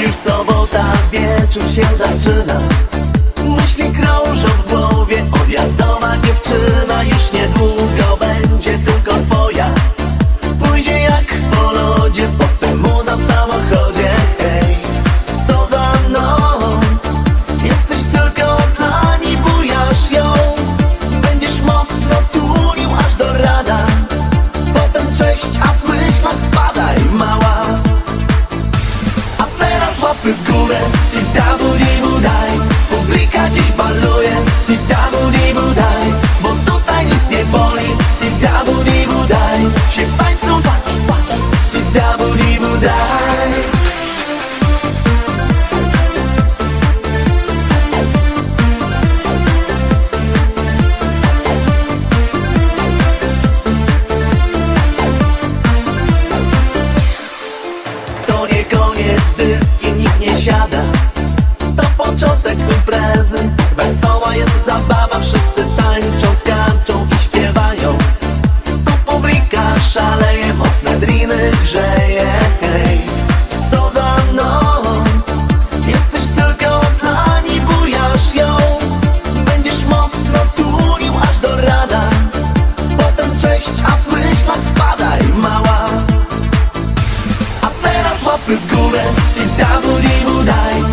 Już sobota wieczór się zaczyna. Myśli krążą w głowie. Łapy w górę. Ty dabu dibu daj Publika dziś baluje Ty dabu dibu daj Bo tutaj nic nie boli. Ty dabu dibu daj Się w tańcu Ty dabu dibu daj To nie koniec dyski, To początek imprezy Wesoła jest zabawa Wszyscy tańczą, skaczą i śpiewają. Tu publika szaleje Mocne driny grzeje Без góry i tam u